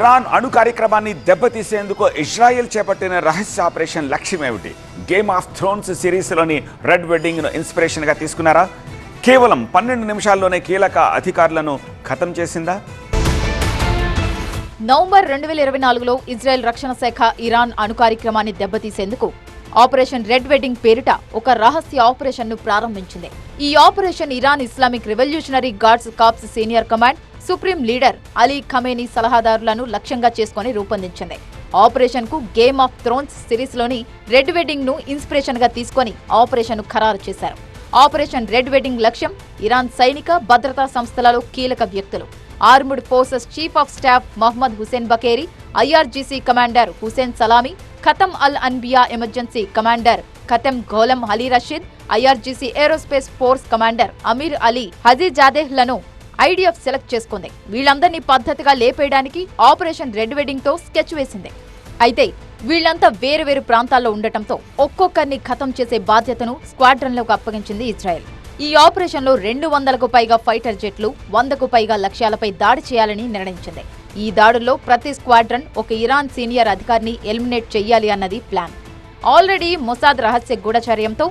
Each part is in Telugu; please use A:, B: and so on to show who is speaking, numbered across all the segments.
A: ఇరాన్ అణు కార్యక్రమాన్ని దెబ్బతీసేందుకు ఇజ్రాయెల్ చేపట్టిన రహస్య ఆపరేషన్ లక్ష్యం ఏమిటి? గేమ్ ఆఫ్ థ్రోన్స్ సిరీస్లోని రెడ్ వెడ్డింగ్ను ఇన్స్పిరేషన్గా తీసుకున్నారా? కేవలం పన్నెండు నిమిషాల్లోనే కీలక అధికారులను ఖతం చేసిందా?
B: నవంబర్ రెండు వేల ఇరవై నాలుగులో ఇజ్రాయెల్ రక్షణ శాఖ ఇరాన్ అణు కార్యక్రమాన్ని దెబ్బతీసేందుకు ఆపరేషన్ రెడ్ వెడ్డింగ్ పేరిట ఒక రహస్య ఆపరేషన్ను ప్రారంభించింది. ఈ operation Iran Islamic Revolutionary Guards Corps senior command supreme leader Ali Khamenei సలహాదారులను లక్ష్యంగా చేసుకుని రూపొందించింది. ఆపరేషన్కు గేమ్ ఆఫ్ థ్రోన్స్ సిరీస్లోని రెడ్ వెడ్డింగ్ను ఇన్స్పిరేషన్గా తీసుకొని ఆపరేషన్ ఖరారు చేశారు. ఆపరేషన్ రెడ్ వెడ్డింగ్ లక్ష్యం ఇరాన్ సైనిక భద్రతా సంస్థలలో కీలక వ్యక్తులు. Armed forces chief of staff Mohammad Hussein Bagheri IRGC commander Hussein Salami Khatam al Anbiya emergency commander Khatam Gholam Ali Rashid IRGC aerospace force commander Amir Ali హజీజాదేహ్లను IDF select చేసుకుంది. వీళ్ళందరినీ పద్ధతిగా లేపేయడానికి ఆపరేషన్ రెడ్ వెడ్డింగ్తో స్కెచ్ వేసింది. అయితే వీళ్ళంతా వేరు వేరు ప్రాంతాల్లో ఉండటంతో ఒక్కొక్కరిని ఖతం చేసే బాధ్యతను స్క్వాడ్రన్లకు అప్పగించింది ఇజ్రాయెల్. ఈ ఆపరేషన్లో రెండు వందలకు పైగా ఫైటర్ జెట్లు వందకు పైగా లక్ష్యాలపై దాడి చేయాలని నిర్ణయించింది. ఈ దాడుల్లో ప్రతి స్క్వాడ్రన్ ఒక ఇరాన్ సీనియర్ అధికారిని ఎలిమినేట్ చేయాలి అన్నది ప్లాన్. ఆల్రెడీ మొసాద్ రహస్య గూఢచర్యంతో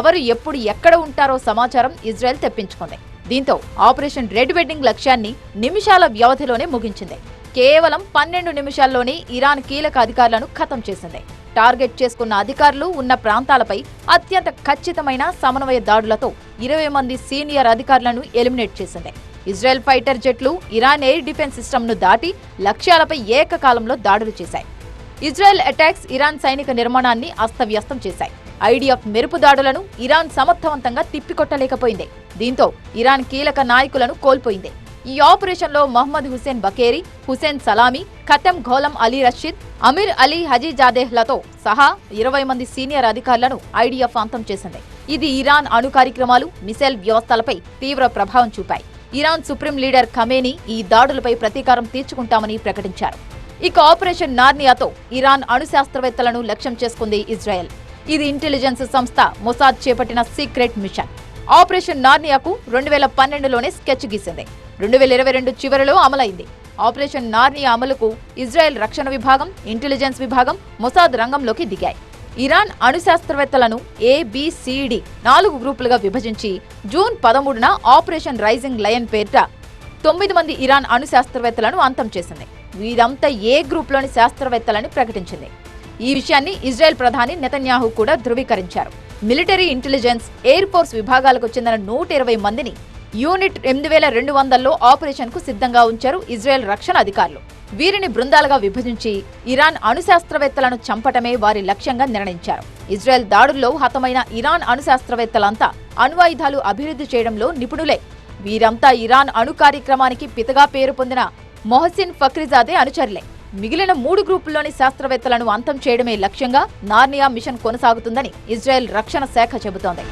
B: ఎవరు ఎప్పుడు ఎక్కడ ఉంటారో సమాచారం ఇజ్రాయెల్ తెప్పించుకుంది. దీంతో ఆపరేషన్ రెడ్ వెడ్డింగ్ లక్ష్యాన్ని నిమిషాల వ్యవధిలోనే ముగించింది. కేవలం పన్నెండు నిమిషాల్లోనే ఇరాన్ కీలక అధికారులను ఖతం చేసింది. టార్గెట్ చేసుకున్న అధికారులు ఉన్న ప్రాంతాలపై అత్యంత ఖచ్చితమైన సమన్వయ దాడులతో ఇరవై మంది సీనియర్ అధికారులను ఎలిమినేట్ చేసింది. ఇజ్రాయెల్ ఫైటర్ జెట్లు ఇరాన్ ఎయిర్ డిఫెన్స్ సిస్టమ్ను దాటి లక్ష్యాలపై ఏకకాలంలో దాడులు చేశాయి. ఇజ్రాయెల్ అటాక్స్ ఇరాన్ సైనిక నిర్మాణాన్ని అస్తవ్యస్తం చేశాయి. ఐడిఎఫ్ మెరుపు దాడులను ఇరాన్ సమర్థవంతంగా తిప్పికొట్టలేకపోయింది. దీంతో ఇరాన్ కీలక నాయకులను కోల్పోయింది. ఈ ఆపరేషన్లో Mohammad Hossein Bagheri Hossein Salami ఖతం ఘోలం అలీ రషీద్ అమీర్ అలీ హజీజాదేహ్లతో సహా ఇరవై మంది సీనియర్ అధికారులను ఐడిఎఫ్ అంతం చేసింది. ఇది ఇరాన్ అణు కార్యక్రమాలు మిసైల్ వ్యవస్థలపై తీవ్ర ప్రభావం చూపాయి. ఇరాన్ సుప్రీం లీడర్ ఖమేనీ ఈ దాడులపై ప్రతీకారం తీర్చుకుంటామని ప్రకటించారు. ఇక ఆపరేషన్ నార్నియాతో ఇరాన్ అణు శాస్త్రవేత్తలను లక్ష్యం చేసుకుంది ఇజ్రాయెల్. ఇది ఇంటెలిజెన్స్ సంస్థ మొసాద్ చేపట్టిన సీక్రెట్ మిషన్. ఆపరేషన్ నార్నియాకు రెండు వేల పన్నెండులోనే స్కెచ్ గీసింది. రెండు వేల ఇరవై రెండు చివరిలో అమలైంది. ఆపరేషన్ నార్నియా అమలుకు ఇజ్రాయెల్ రక్షణ విభాగం ఇంటెలిజెన్స్ విభాగం మొసాద్ రంగంలోకి దిగాయి. ఇరాన్ అణు శాస్త్రవేత్తలను ఏబిసిడి నాలుగు గ్రూపులుగా విభజించి జూన్ పదమూడున ఆపరేషన్ రైజింగ్ లయన్ పేరిట తొమ్మిది మంది ఇరాన్ అణు శాస్త్రవేత్తలను అంతం చేసింది. వీరంతా ఏ గ్రూప్లోని శాస్త్రవేత్తలని ప్రకటించింది. ఈ విషయాన్ని ఇజ్రాయెల్ ప్రధాని నెతన్యాహు కూడా ధృవీకరించారు. మిలిటరీ ఇంటెలిజెన్స్ ఎయిర్ ఫోర్స్ విభాగాలకు చెందిన నూట ఇరవై మందిని యూనిట్ ఎనిమిది వేల రెండు వందల్లో ఆపరేషన్కు సిద్ధంగా ఉంచారు ఇజ్రాయెల్ రక్షణ అధికారులు. వీరిని బృందాలుగా విభజించి ఇరాన్ అణు శాస్త్రవేత్తలను చంపటమే వారి లక్ష్యంగా నిర్ణయించారు. ఇజ్రాయెల్ దాడుల్లో హతమైన ఇరాన్ అణు శాస్త్రవేత్తలంతా అణ్వాయుధాలు అభివృద్ధి చేయడంలో నిపుణులే. వీరంతా ఇరాన్ అణు కార్యక్రమానికి పితగా పేరు పొందిన మొహసిన్ ఫక్రిజాదే అనుచరులే. మిగిలిన మూడు గ్రూపుల్లోని శాస్త్రవేత్తలను అంతం చేయడమే లక్ష్యంగా నార్నియా మిషన్ కొనసాగుతుందని ఇజ్రాయెల్ రక్షణ శాఖ చెబుతోంది.